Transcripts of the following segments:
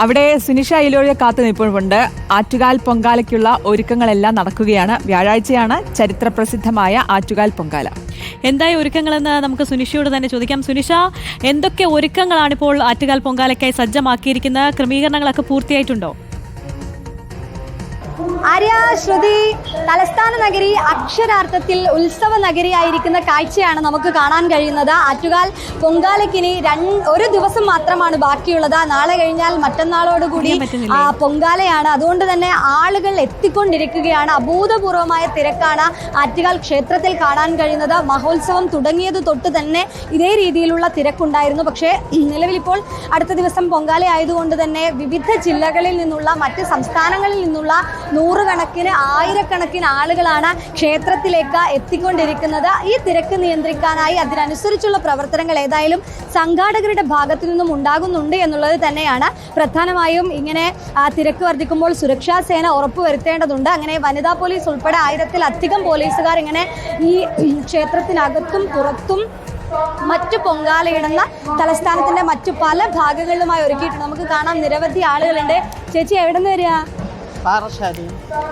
അവിടെ സുനിഷ ഇലോഴിയെ കാത്തു നിൽപ്പുണ്ട്. ആറ്റുകാൽ പൊങ്കാലയ്ക്കുള്ള ഒരുക്കങ്ങളെല്ലാം നടക്കുകയാണ്. വ്യാഴാഴ്ചയാണ് ചരിത്ര പ്രസിദ്ധമായ ആറ്റുകാൽ പൊങ്കാല. എന്തായി ഒരുക്കങ്ങളെന്ന് നമുക്ക് സുനിഷയോട് തന്നെ ചോദിക്കാം. സുനിഷ എന്തൊക്കെ ഒരുക്കങ്ങളാണ് ഇപ്പോൾ ആറ്റുകാൽ പൊങ്കാലയ്ക്കായി സജ്ജമാക്കിയിരിക്കുന്ന ക്രമീകരണങ്ങളൊക്കെ പൂർത്തിയായിട്ടുണ്ടോ? ആര്യ ശ്രുതി തലസ്ഥാന നഗരി അക്ഷരാർത്ഥത്തിൽ ഉത്സവ നഗരിയായിരിക്കുന്ന കാഴ്ചയാണ് നമുക്ക് കാണാൻ കഴിയുന്നത്. ആറ്റുകാൽ പൊങ്കാലക്കിനി രണ്ട് ഒരു ദിവസം മാത്രമാണ് ബാക്കിയുള്ളത്. നാളെ കഴിഞ്ഞാൽ മറ്റന്നാളോടുകൂടി പൊങ്കാലയാണ്. അതുകൊണ്ട് തന്നെ ആളുകൾ എത്തിക്കൊണ്ടിരിക്കുകയാണ്. അഭൂതപൂർവമായ തിരക്കാണ് ആറ്റുകാൽ ക്ഷേത്രത്തിൽ കാണാൻ കഴിയുന്നത്. മഹോത്സവം തുടങ്ങിയത് തൊട്ട് തന്നെ ഇതേ രീതിയിലുള്ള തിരക്കുണ്ടായിരുന്നു. പക്ഷേ നിലവിലിപ്പോൾ അടുത്ത ദിവസം പൊങ്കാല ആയതുകൊണ്ട് തന്നെ വിവിധ ജില്ലകളിൽ നിന്നുള്ള മറ്റ് സംസ്ഥാനങ്ങളിൽ നിന്നുള്ള നൂറുകണക്കിന് ആയിരക്കണക്കിന് ആളുകളാണ് ക്ഷേത്രത്തിലേക്ക് എത്തിക്കൊണ്ടിരിക്കുന്നത്. ഈ തിരക്ക് നിയന്ത്രിക്കാനായി അതിനനുസരിച്ചുള്ള പ്രവർത്തനങ്ങൾ ഏതായാലും സംഘാടകരുടെ ഭാഗത്തു നിന്നും ഉണ്ടാകുന്നുണ്ട് എന്നുള്ളത് തന്നെയാണ്. പ്രധാനമായും ഇങ്ങനെ തിരക്ക് വർദ്ധിക്കുമ്പോൾ സുരക്ഷാ സേന ഉറപ്പുവരുത്തേണ്ടതുണ്ട്. അങ്ങനെ വനിതാ പോലീസ് ഉൾപ്പെടെ ആയിരത്തിലധികം പോലീസുകാർ ഇങ്ങനെ ഈ ക്ഷേത്രത്തിനകത്തും പുറത്തും മറ്റു പൊങ്കാലയിടുന്ന തലസ്ഥാനത്തിന്റെ മറ്റു പല ഭാഗങ്ങളിലുമായി ഒരുക്കിയിട്ടുണ്ട്. നമുക്ക് കാണാം നിരവധി ആളുകളുണ്ട്. ചേച്ചി എവിടെ നിന്ന് വരിക? പാറശാലി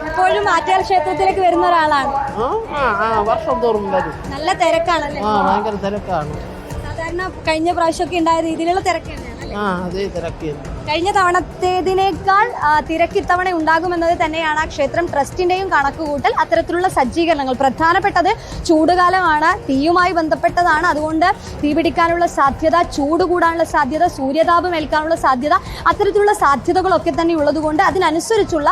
എപ്പോഴും ആറ്റാൽ ക്ഷേത്രത്തിലേക്ക് വരുന്ന ഒരാളാണ്. ആ ആ ആ വർഷം തോറും വരും. നല്ല തിരക്കാണല്ലേ? ആ ഭയങ്കര തിരക്കാണ്. സാധാരണ കഴിഞ്ഞ പ്രാവശ്യമൊക്കെ ഉണ്ടായ രീതിയിലുള്ള തിരക്കാണ് ആ അതേ തിരക്കിയത് കഴിഞ്ഞ തവണത്തേതിനേക്കാൾ തിരക്ക് ഇത്തവണ ഉണ്ടാകുമെന്നത് തന്നെയാണ് ആ ക്ഷേത്രം ട്രസ്റ്റിന്റെയും കണക്കുകൂട്ടൽ. അത്തരത്തിലുള്ള സജ്ജീകരണങ്ങൾ പ്രധാനപ്പെട്ടത് ചൂടുകാലമാണ്. തീയുമായി ബന്ധപ്പെട്ടതാണ്. അതുകൊണ്ട് തീ പിടിക്കാനുള്ള സാധ്യത ചൂട് കൂടാനുള്ള സാധ്യത സൂര്യതാപം ഏൽക്കാനുള്ള സാധ്യത അത്തരത്തിലുള്ള സാധ്യതകളൊക്കെ തന്നെ ഉള്ളതുകൊണ്ട് അതിനനുസരിച്ചുള്ള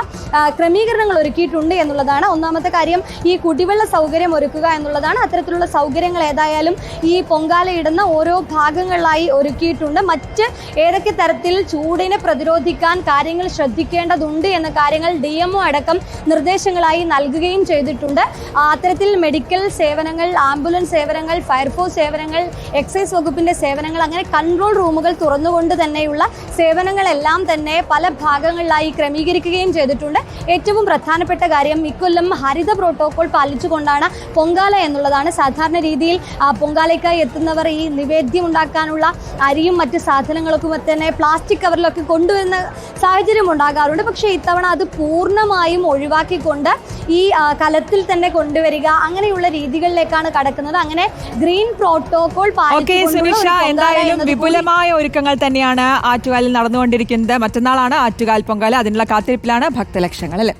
ക്രമീകരണങ്ങൾ ഒരുക്കിയിട്ടുണ്ട് എന്നുള്ളതാണ് ഒന്നാമത്തെ കാര്യം. ഈ കുടിവെള്ള സൗകര്യം ഒരുക്കുക എന്നുള്ളതാണ്. അത്തരത്തിലുള്ള സൗകര്യങ്ങൾ ഏതായാലും ഈ പൊങ്കാലയിടുന്ന ഓരോ ഭാഗങ്ങളിലായി ഒരുക്കിയിട്ടുണ്ട്. മറ്റ് ഏതൊക്കെ തരത്തിൽ ചൂടിനെ പ്രതിരോധിക്കാൻ കാര്യങ്ങൾ ശ്രദ്ധിക്കേണ്ടതുണ്ട് എന്ന കാര്യങ്ങൾ ഡി അടക്കം നിർദ്ദേശങ്ങളായി നൽകുകയും ചെയ്തിട്ടുണ്ട്. അത്തരത്തിൽ മെഡിക്കൽ സേവനങ്ങൾ ആംബുലൻസ് സേവനങ്ങൾ ഫയർഫോഴ്സ് സേവനങ്ങൾ എക്സൈസ് വകുപ്പിന്റെ സേവനങ്ങൾ അങ്ങനെ കൺട്രോൾ റൂമുകൾ തുറന്നുകൊണ്ട് തന്നെയുള്ള സേവനങ്ങളെല്ലാം തന്നെ പല ഭാഗങ്ങളിലായി ക്രമീകരിക്കുകയും ചെയ്തിട്ടുണ്ട്. ഏറ്റവും പ്രധാനപ്പെട്ട കാര്യം ഇക്കൊല്ലം ഹരിത പ്രോട്ടോകോൾ പാലിച്ചുകൊണ്ടാണ് പൊങ്കാല എന്നുള്ളതാണ്. സാധാരണ രീതിയിൽ പൊങ്കാലയ്ക്കായി എത്തുന്നവർ ഈ നിവേദ്യം ഉണ്ടാക്കാനുള്ള അരിയും മറ്റ് സാധനങ്ങൾക്കും തന്നെ പ്ലാസ്റ്റിക് കവറിലൊക്കെ കൊണ്ടുവരുന്ന സാഹചര്യം ഉണ്ടാകാറുണ്ട് പക്ഷേ ഇത്തവണ അത് പൂർണമായും ഒഴിവാക്കിക്കൊണ്ട് ഈ കലത്തിൽ തന്നെ കൊണ്ടുവരിക അങ്ങനെയുള്ള രീതികളിലേക്കാണ് കടക്കുന്നത്. അങ്ങനെ ഗ്രീൻ പ്രോട്ടോകോൾ എന്തായാലും വിപുലമായ ഒരുക്കങ്ങൾ തന്നെയാണ് ആറ്റുകാലിൽ നടന്നുകൊണ്ടിരിക്കുന്നത്. മറ്റന്നാളാണ് ആറ്റുകാൽ പൊങ്കാല. അതിനുള്ള കാത്തിരിപ്പിലാണ് ഭക്തലക്ഷങ്ങൾ അല്ലേ?